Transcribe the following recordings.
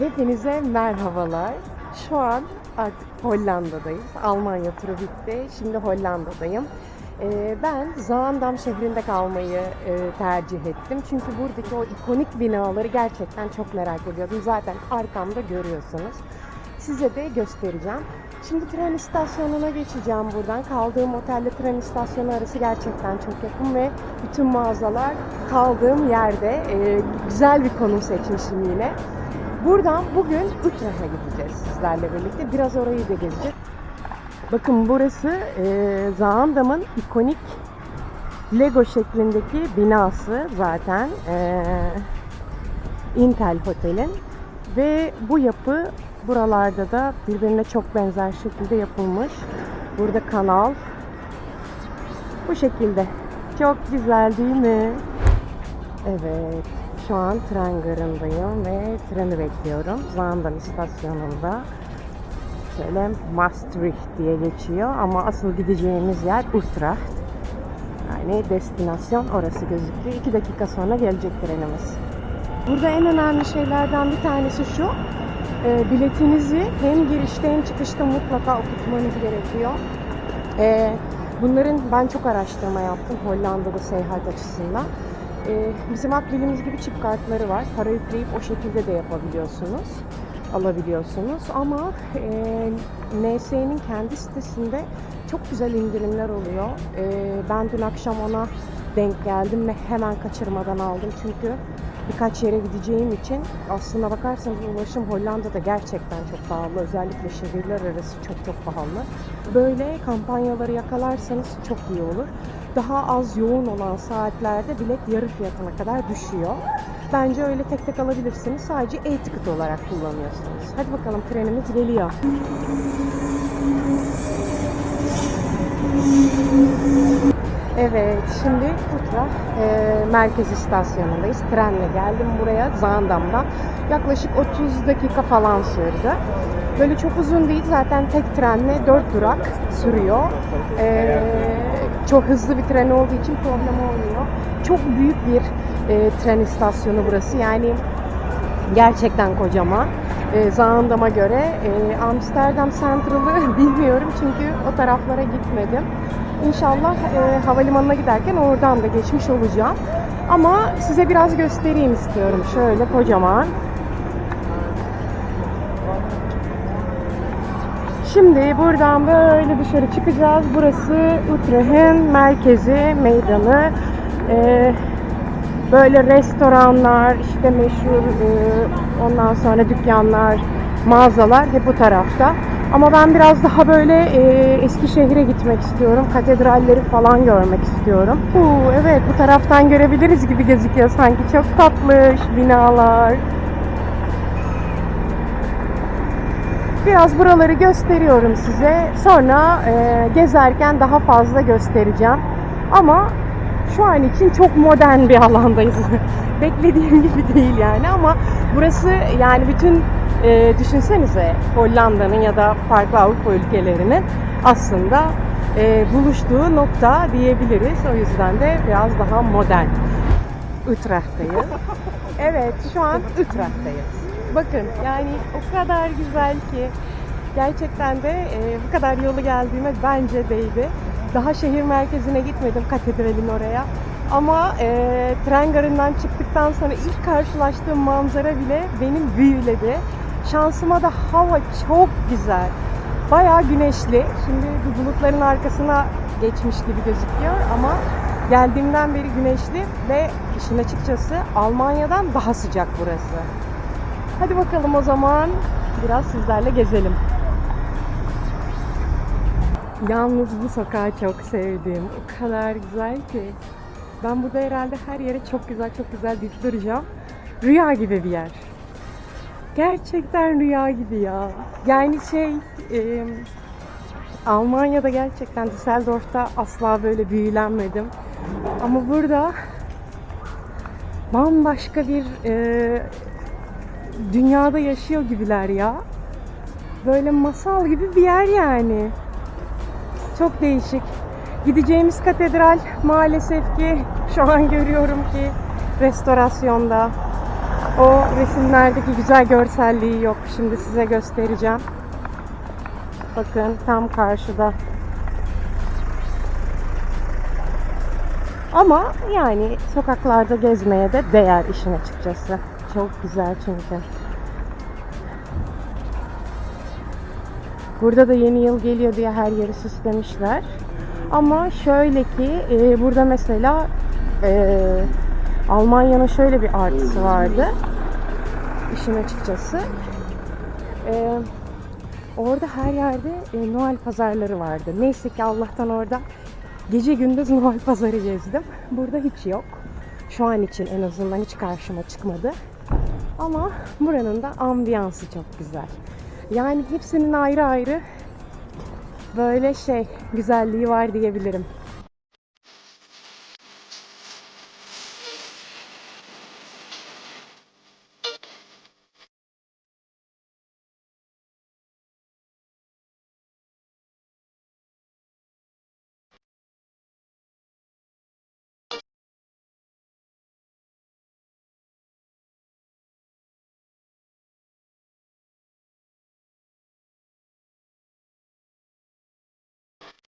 Hepinize merhabalar. Şu an artık Hollanda'dayız. Almanya turu bitti. Şimdi Hollanda'dayım. Ee, ben Zaandam şehrinde kalmayı e, tercih ettim. Çünkü buradaki o ikonik binaları gerçekten çok merak ediyordum. Zaten arkamda görüyorsunuz. Size de göstereceğim. Şimdi tren istasyonuna geçeceğim buradan. Kaldığım otelle tren istasyonu arası gerçekten çok yakın ve bütün mağazalar kaldığım yerde. Ee, güzel bir konum seçmişim yine. Buradan bugün Utrecht'e gideceğiz sizlerle birlikte. Biraz orayı da gezeceğiz. Bakın burası e, Zaandam'ın ikonik Lego şeklindeki binası zaten. E, Intel Hotel'in. Ve bu yapı buralarda da birbirine çok benzer şekilde yapılmış. Burada kanal. Bu şekilde. Çok güzel değil mi? Evet. Şu an tren garındayım ve treni bekliyorum. Zaandam istasyonunda. Şöyle Maastricht diye geçiyor ama asıl gideceğimiz yer Utrecht. Yani destinasyon orası gözüküyor. İki dakika sonra gelecek trenimiz. Burada en önemli şeylerden bir tanesi şu. e, biletinizi hem girişte hem çıkışta mutlaka okutmanız gerekiyor. E, bunların ben çok araştırma yaptım Hollanda'da seyahat açısından. E, bizim akbilimiz gibi çip kartları var. Para yükleyip o şekilde de yapabiliyorsunuz. Alabiliyorsunuz ama e, NS'nin kendi sitesinde çok güzel indirimler oluyor. E, ben dün akşam ona denk geldim ve hemen kaçırmadan aldım çünkü birkaç yere gideceğim için aslına bakarsanız ulaşım Hollanda'da gerçekten çok pahalı. Özellikle şehirler arası çok çok pahalı. Böyle kampanyaları yakalarsanız çok iyi olur. Daha az yoğun olan saatlerde bilet yarı fiyatına kadar düşüyor. Bence öyle tek tek alabilirsiniz. Sadece e-ticket olarak kullanıyorsunuz. Hadi bakalım trenimiz geliyor. Evet, şimdi Utrecht e, merkez istasyonundayız. Trenle geldim buraya Zaandam'dan. Yaklaşık 30 dakika falan sürdü. Böyle çok uzun değil zaten tek trenle 4 durak sürüyor. E, çok hızlı bir tren olduğu için problem olmuyor. Çok büyük bir e, tren istasyonu burası. Yani gerçekten kocaman. E, Zaandam'a göre e, Amsterdam Central'ı bilmiyorum çünkü o taraflara gitmedim. İnşallah e, havalimanına giderken oradan da geçmiş olacağım. Ama size biraz göstereyim istiyorum. Şöyle kocaman. Şimdi buradan böyle dışarı çıkacağız. Burası Utrecht'in merkezi, meydanı. Ee, böyle restoranlar, işte meşhur e, ondan sonra dükkanlar, mağazalar hep bu tarafta. Ama ben biraz daha böyle e, Eskişehir'e gitmek istiyorum. Katedralleri falan görmek istiyorum. Uu, evet bu taraftan görebiliriz gibi gözüküyor sanki. Çok tatlış binalar. Biraz buraları gösteriyorum size. Sonra e, gezerken daha fazla göstereceğim. Ama şu an için çok modern bir alandayız. Beklediğim gibi değil yani ama burası yani bütün e, düşünsenize Hollanda'nın ya da farklı Avrupa ülkelerinin aslında e, buluştuğu nokta diyebiliriz. O yüzden de biraz daha modern. Utrecht'teyim. Evet şu an Utrecht'teyiz. Bakın yani o kadar güzel ki gerçekten de e, bu kadar yolu geldiğime bence değdi. Daha şehir merkezine gitmedim katedralin oraya. Ama e, tren garından çıktıktan sonra ilk karşılaştığım manzara bile benim büyüledi. Şansıma da hava çok güzel. Bayağı güneşli. Şimdi bu bulutların arkasına geçmiş gibi gözüküyor ama geldiğimden beri güneşli ve işin açıkçası Almanya'dan daha sıcak burası. Hadi bakalım o zaman biraz sizlerle gezelim. Yalnız bu sokağı çok sevdim. O kadar güzel ki. Ben burada herhalde her yere çok güzel çok güzel deyip duracağım. Rüya gibi bir yer. Gerçekten rüya gibi ya. Yani şey e, Almanya'da gerçekten Düsseldorf'ta asla böyle büyülenmedim. Ama burada bambaşka bir e, dünyada yaşıyor gibiler ya. Böyle masal gibi bir yer yani. Çok değişik. Gideceğimiz katedral maalesef ki şu an görüyorum ki restorasyonda. o resimlerdeki güzel görselliği yok. Şimdi size göstereceğim. Bakın tam karşıda. Ama yani sokaklarda gezmeye de değer işin açıkçası. Çok güzel çünkü. Burada da yeni yıl geliyor diye her yeri süslemişler. Ama şöyle ki e, burada mesela e, Almanya'nın şöyle bir artısı vardı. İşin açıkçası. E, orada her yerde e, Noel pazarları vardı. Neyse ki Allah'tan orada gece gündüz Noel pazarı gezdim. Burada hiç yok. Şu an için en azından hiç karşıma çıkmadı. Ama buranın da ambiyansı çok güzel. Yani hepsinin ayrı ayrı böyle şey güzelliği var diyebilirim.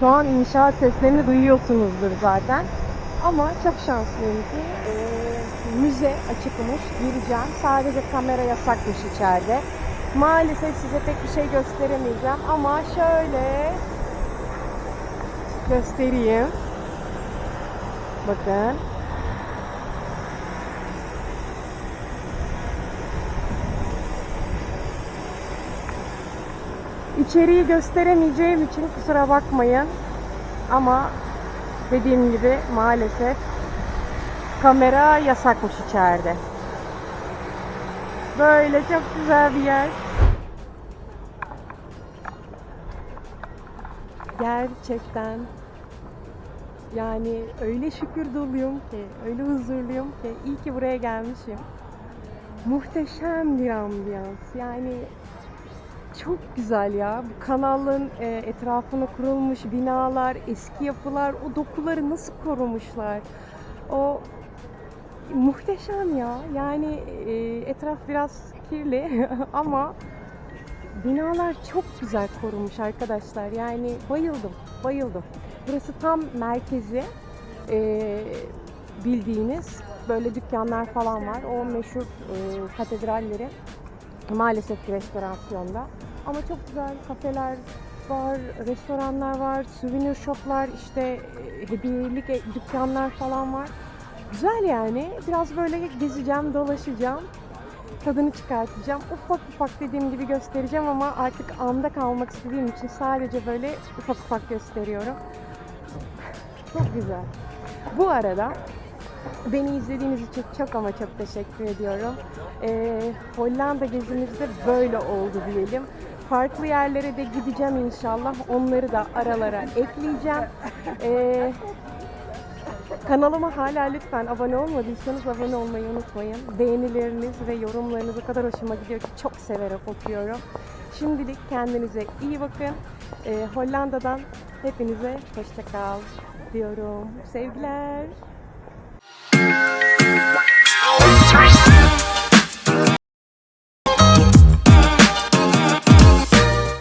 Şu an inşaat seslerini duyuyorsunuzdur zaten. Ama çok şanslıyım ki e, müze açıkmış. Gireceğim. Sadece kamera yasakmış içeride. Maalesef size pek bir şey gösteremeyeceğim ama şöyle göstereyim. Bakın. İçeriği gösteremeyeceğim için kusura bakmayın. Ama dediğim gibi maalesef kamera yasakmış içeride. Böyle çok güzel bir yer. Gerçekten yani öyle şükür doluyum ki, öyle huzurluyum ki iyi ki buraya gelmişim. Muhteşem bir ambiyans. Yani çok güzel ya. Bu kanalın e, etrafına kurulmuş binalar, eski yapılar, o dokuları nasıl korumuşlar. O muhteşem ya. Yani e, etraf biraz kirli ama binalar çok güzel korunmuş arkadaşlar. Yani bayıldım, bayıldım. Burası tam merkezi. E, bildiğiniz böyle dükkanlar falan var. O meşhur e, katedralleri maalesef ki restorasyonda. Ama çok güzel kafeler var, restoranlar var, souvenir shoplar, işte e, hediyelik e, dükkanlar falan var. Güzel yani. Biraz böyle gezeceğim, dolaşacağım. Tadını çıkartacağım. Ufak ufak dediğim gibi göstereceğim ama artık anda kalmak istediğim için sadece böyle ufak ufak gösteriyorum. Çok güzel. Bu arada Beni izlediğiniz için çok ama çok teşekkür ediyorum. Ee, Hollanda gezimizde böyle oldu diyelim. Farklı yerlere de gideceğim inşallah. Onları da aralara ekleyeceğim. Ee, kanalıma hala lütfen abone olmadıysanız abone olmayı unutmayın. Beğenileriniz ve yorumlarınız o kadar hoşuma gidiyor ki çok severek okuyorum. Şimdilik kendinize iyi bakın. Ee, Hollanda'dan hepinize hoşça kal diyorum. Sevgiler.